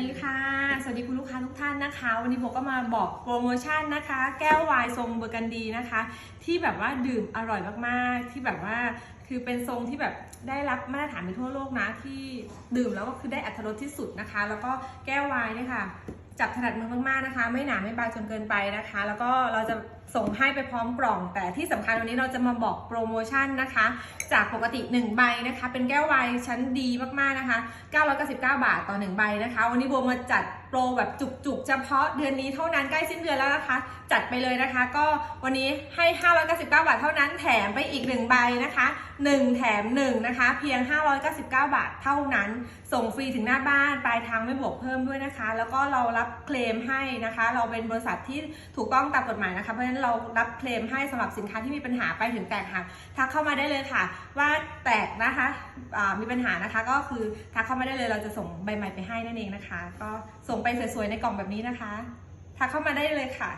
ดีค่ะ สวัสดีคุณลูกค้าทุกท่านนะคะ วันนี้โบก็มาบอกโปรโมชั่นนะคะ แก้ววายทรงเบอร์กันดีนะคะ ที่แบบว่าดื่มอร่อยมากๆ ที่แบบว่าคือเป็นทรงที่แบบได้รับมาตรฐานไปทั่วโลกนะ ที่ดื่มแล้วก็คือได้อัตรรสที่สุดนะคะ แล้วก็แก้ววายเนี่ยค่ะจับถนัดมือมากๆนะคะ ไม่หนาไม่บางจนเกินไปนะคะ แล้วก็เราจะ ส่งให้ไปพร้อมกล่อง แต่ที่สำคัญวันนี้เราจะมาบอกโปรโมชั่นนะคะ จากปกติ 1 ใบนะคะ เป็นแก้วไวน์ชั้นดีมากๆนะคะ 999 บาทต่อ 1 ใบนะคะ วันนี้โบมาจัดโปรแบบจุกๆ เฉพาะเดือนนี้เท่านั้นใกล้สิ้นเดือนแล้วนะคะ จัดไปเลยนะคะ ก็วันนี้ให้ 599 บาทเท่านั้นแถมไปอีก 1 ใบนะคะ 1 แถม 1 นะคะ เพียง 599 บาทเท่านั้น ส่งฟรีถึงหน้าบ้านปลายทางไม่บวกเพิ่มด้วยนะคะ แล้วก็เรารับเคลมให้นะคะ เราเป็นบริษัทที่ถูกต้องตามกฎหมายนะคะเพราะฉะนั้นเรารับเคลมให้สำหรับสินค้าที่มีปัญหาไปถึงแตกหักทักเข้ามาได้เลยค่ะ ว่าแตกนะคะมีปัญหานะคะก็คือทักเข้ามาได้เลยเราจะส่งใบใหม่ไปให้นั่นเองนะคะ ก็ส่งไปสวยๆในกล่องแบบนี้นะคะทักเข้ามาได้เลยค่ะ